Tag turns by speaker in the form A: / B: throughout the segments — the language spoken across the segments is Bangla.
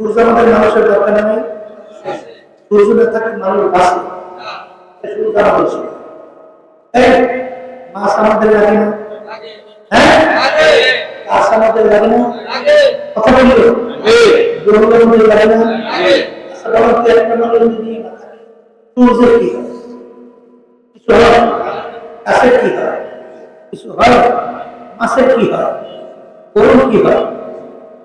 A: সূর্য আমাদের মানুষের দরকার নেই। সূর্য না থাকলে মানুষ বাঁচে। সূর্য আমাদের ছিল। এই, মাছ আমাদের লাগে না। হ্যাঁ? গাছ আমাদের লাগে না। কথা বলি জঙ্গলের মধ্যে লাগে না। আচ্ছা, বলো তো একটা মানুষ যদি না থাকে, সূর্যের কি হয়? কিছু হয়? গাছের কি হয়? কিছু হয়? মাছের কি হয়? গরুর কি হয়?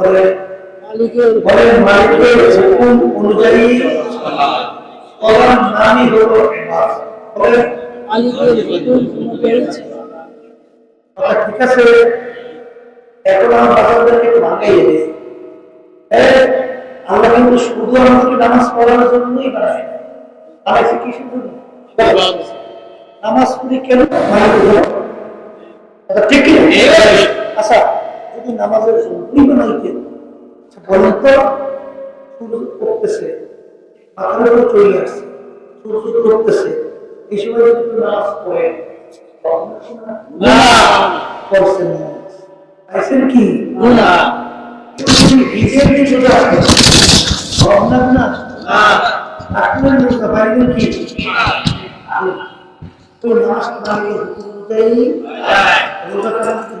A: বলেন মালিকের হুকুম অনুযায়ী করার নামই হলো ইবাদত। বলেন কথা ঠিক আছে। এখন আমার বাচ্চাদেরকে একটু ভাঙাই দেবে আমরা কিন্তু শুধু আমাদেরকে নামাজ পড়ানোর জন্যই বানাই না। বানাইছি কিসের জন্য নামাজ পড়ি কেন? মালিকের ঠিক আচ্ছা যদি নামাজের জন্যই বানাইতেন আচ্ছা বলেন তো সূর্য উঠতেছে মাথার উপর চলে আসছে সূর্য উঠতেছে। এই সময় যদি নামাজ পড়ে না। পড়ছেন কি? না। আপনার কি? তো নামাজ পড়ালে হুকুম অনুযায়ী রোজা করার হুকুম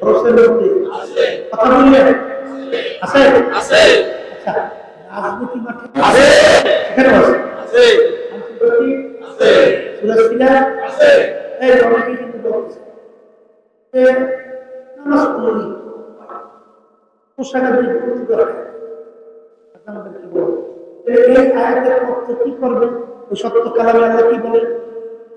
A: খরচের মধ্যে কথা বললেন? আছে? আচ্ছা রাজনীতি মাঠে সেখানে আছে। সুরক্ষিলা এই অনেকে কিন্তু বলছে নামাজ পড়ি পোশাকের গুরুত্ব করে আপনাদের কি বলব এই আয়াতের অর্থ কি করবে? ওই সত্য কালামে আল্লাহ কি বলে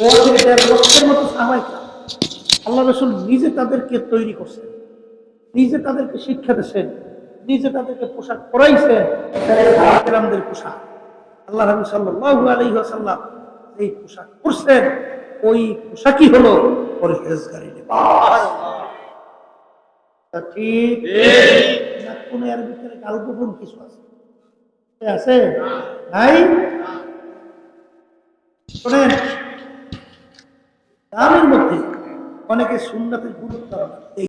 A: ওর দেড় লক্ষের মতো সাহাবায়ে আল্লাহ রসুল নিজে তাদেরকে তৈরি করছেন। নিজে তাদেরকে শিক্ষা দিয়েছেন। নিজে তাদেরকে পোশাক পরাইছেন। পোশাক। আল্লাহ নবী সাল্লাল্লাহু আলাইহি ওয়াসাল্লাম এই পোশাক পরছেন ওই পোশাকই হলো পরহেজগারি ঠিক কোন এর ভিতরে গালগোপন কিছু আছে? আছে? নাই? অনেকে সুন্নাতের গুরুত্ব